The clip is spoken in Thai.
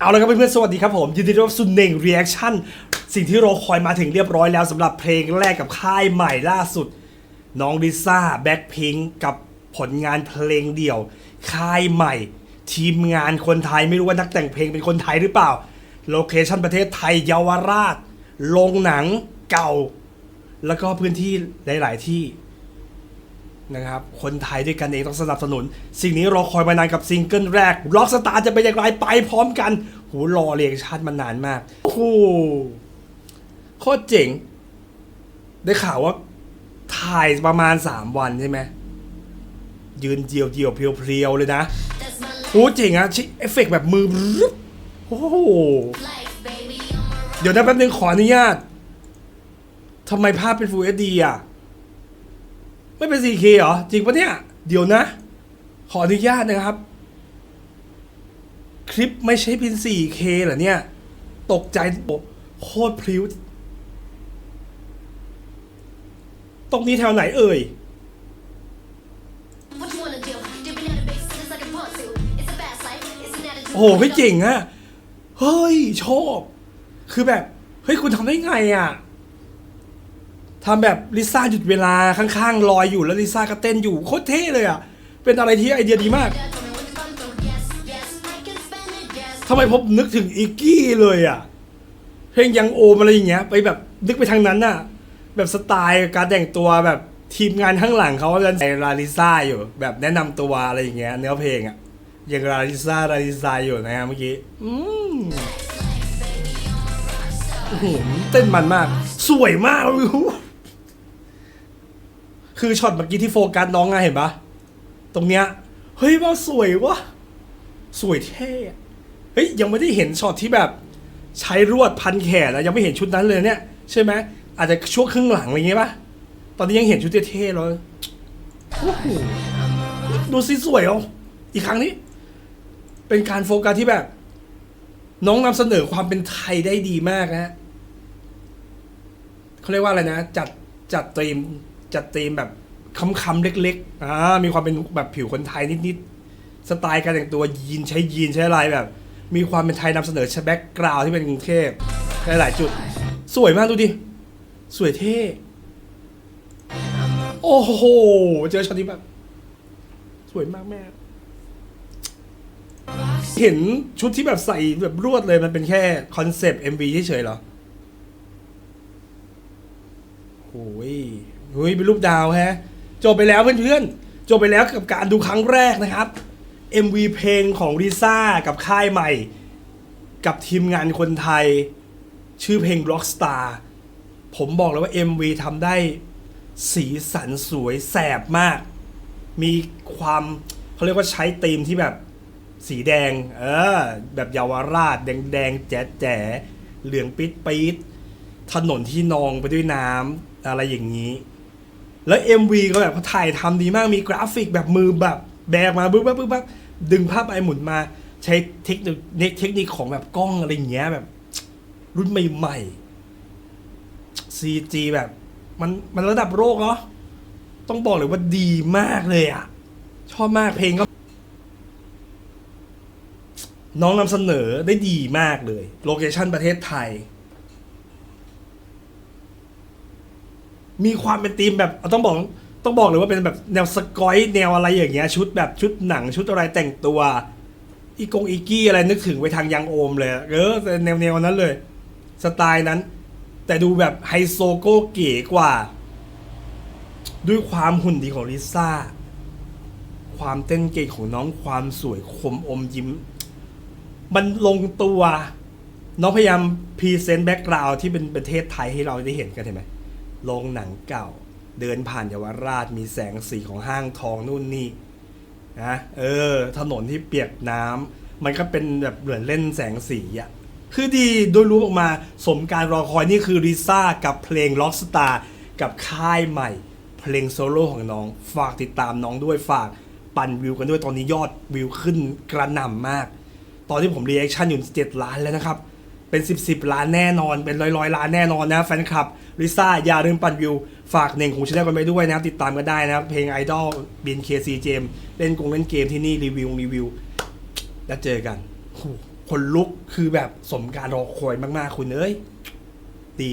เอาละครับเพื่อนๆสวัสดีครับผม ยินดีต้อนรับสู่เน่งเรีแอคชั่นสิ่งที่รอคอยมาถึงเรียบร้อยแล้วสำหรับเพลงแรกกับค่ายใหม่ล่าสุด น้องลิซ่าแบ็คพิงกับผลงานเพลงเดี่ยว ค่ายใหม่ ทีมงานคนไทยไม่รู้ว่านักแต่งเพลงเป็นคนไทยหรือเปล่า โลเคชั่นประเทศไทยเยาวราชโรงหนังเก่า แล้วก็พื้นที่หลาย ๆ ที่ นะครับ คนไทยด้วยกันเองต้องสนับสนุน สิ่งนี้รอคอยมานานกับซิงเกิลแรกร็อกสตาร์จะเป็นอย่างไรไปพร้อมกัน หูรอเรียกชาติมานานมาก โอ้โหโคตรเจ๋ง ได้ข่าวว่าถ่ายประมาณ 3 วันใช่ไหม ยืนเดียวเดียวๆเพียวๆเลยนะโอ้เจ๋งอะชิเอฟเฟกแบบมือโอ้โห เดี๋ยวนะแป๊บนึงขออนุญาตทำไมภาพเป็น Full HD อะ ไม่เป็น 4K เหรอ จริงปะเนี่ย เดี๋ยวนะ ขออนุญาตนะครับ คลิปไม่ใช่เป็น 4K เหรอเนี่ย ตกใจโคตรพริ้ว ตรงนี้แถวไหนเอ่ยโอ้โหไม่เจ๋งอะเฮ้ย ชอบ คือแบบ เฮ้ย คุณทำได้ไงอะ ทำแบบลิซ่าหยุดเวลาข้างๆลอยอยู่แล้วลิซ่าก็เต้นอยู่โคตรเท่เลยอะเป็นอะไรที่ไอเดียดีมากทำไมผมนึกถึงอีกกี้เลยอะเพลงยังโอมอะไรอย่างเงี้ย ไปแบบนึกไปทางนั้นน่ะ แบบสไตล์การแต่งตัวแบบทีมงานข้างหลังเขาจะใส่ลาลิซ่าอยู่ แบบแนะนำตัวอะไรอย่างเงี้ยเนื้อเพลงอะยังลาลิซ่าลาลิซ่าอยู่นะฮะเมื่อกี้อืมโอ้โหเต้นมันมาก สวยมากวิว คือช็อตเมื่อกี้ที่โฟกัสน้องอะเห็นปะตรงเนี้ยเฮ้ยว่าสวยวะสวยเท่เฮ้ยยังไม่ได้เห็นช็อตที่แบบใช้รวดพันแขนนะยังไม่เห็นชุดนั้นเลยเนี่ยใช่ไหมอาจจะช่วงครึ่งหลังอะไรอย่างเงี้ยปะตอนนี้ยังเห็นชุดเท่ๆเลยดูสิสวยอะอีกครั้งนี้ เป็นการโฟกัสที่แบบ น้องนำเสนอความเป็นไทยได้ดีมากนะเขาเรียกว่าอะไรนะ จัดจัดธีม จัดธีมแบบคำๆเล็กๆอ่ามีความเป็นแบบผิวคนไทยนิดๆสไตล์การแต่งตัวยีนใช้ยีนใช้อะไรแบบ มีความเป็นไทยนำเสนอชแบ็กกราวที่เป็นกรุงเทพหลายๆจุด สวยมากดูดิสวยเท่โอ้โห เจอช็อตนี้แบบ สวยมากแม่เห็นชุดที่แบบใส่แบบรวดเลยมันเป็นแค่คอนเซปต์ MV เฉยๆเหรอ โอ้ยเฮ้ยเป็นรูปดาวแฮะจบไปแล้วเพื่อนๆจบไปแล้วกับการดูครั้งแรกนะครับ MV เพลงของลิซ่ากับค่ายใหม่ กับทีมงานคนไทย ชื่อเพลง Rockstar ผมบอกเลยว่า MV ทำได้สีสันสวยแสบมาก มีความเขาเรียกว่าใช้ธีมที่แบบสีแดง เออ แบบเยาวราช แดงแดงแจ๋แจ๋เหลืองปิดปิด ถนนที่นองไปด้วยน้ำอะไรอย่างนี้ แล้ว MV ก็แบบเขาถ่ายทำดีมากมีกราฟิกแบบมือแบบแบกมาบึ๊บบึ๊บบึ๊บบึ๊บดึงภาพไปหมุนมาใช้เทคนิคเทคนิคของแบบกล้องอะไรอย่างเงี้ยแบบ รุ่นใหม่ๆ CG แบบ มันมันระดับโลกเนาะต้องบอกเลยว่าดีมากเลยอะชอบมากเพลงก็ น้องนำเสนอได้ดีมากเลย โลเคชั่นประเทศไทย มีความเป็นธีมแบบต้องบอกต้องบอกเลยว่าเป็นแบบแนวสกอยแนวอะไรอย่างเงี้ยชุดแบบชุดหนังชุดอะไรแต่งตัวอีกงอีกี้อะไรนึกถึงไปทางยังโอมเลยเออแนวแนวนั้นเลย สไตล์นั้น แต่ดูแบบไฮโซโก้เก๋กว่า ด้วยความหุ่นดีของลิซ่าความเต้นเก่งของน้องความสวยคมอมยิ้ม มันลงตัว น้องพยายามพรีเซนต์แบ็กกราวที่เป็นประเทศไทยให้เราได้เห็นกันเห็นไหม โรงหนังเก่า เดินผ่านเยาวราชมีแสงสีของห้างทองนู่นนี่นะเออ ถนนที่เปียกน้ำมันก็เป็นแบบเหมือนเล่นแสงสีอะคือดีโดยรู้ออกมาสมการรอคอยนี่คือริซ่ากับเพลง Rockstar กับค่ายใหม่ เพลงโซโล่ของน้อง ฝากติดตามน้องด้วยฝากปั่นวิวกันด้วยตอนนี้ยอดวิวขึ้นกระหน่ำมาก ตอนที่ผมรีแอคชั่นอยู่เจ็ดล้านแล้วนะครับ เป็น 10บสล้านแน่นอน เป็นร้อยร้อยล้านแน่นอนนะแฟนคลับลิซ่าอย่าลืมปั่นวิว ฝากเน่งของชาแนลกันไปด้วยนะครับ ติดตามกันได้นะครับ เพลงไอดอลบินเคซีเจมเล่นกงเล่นเกมที่นี่รีวิวรีวิว แล้วเจอกันคนลุกคือแบบสมการรอคอยมาก ๆ คุณเอ้ย ดี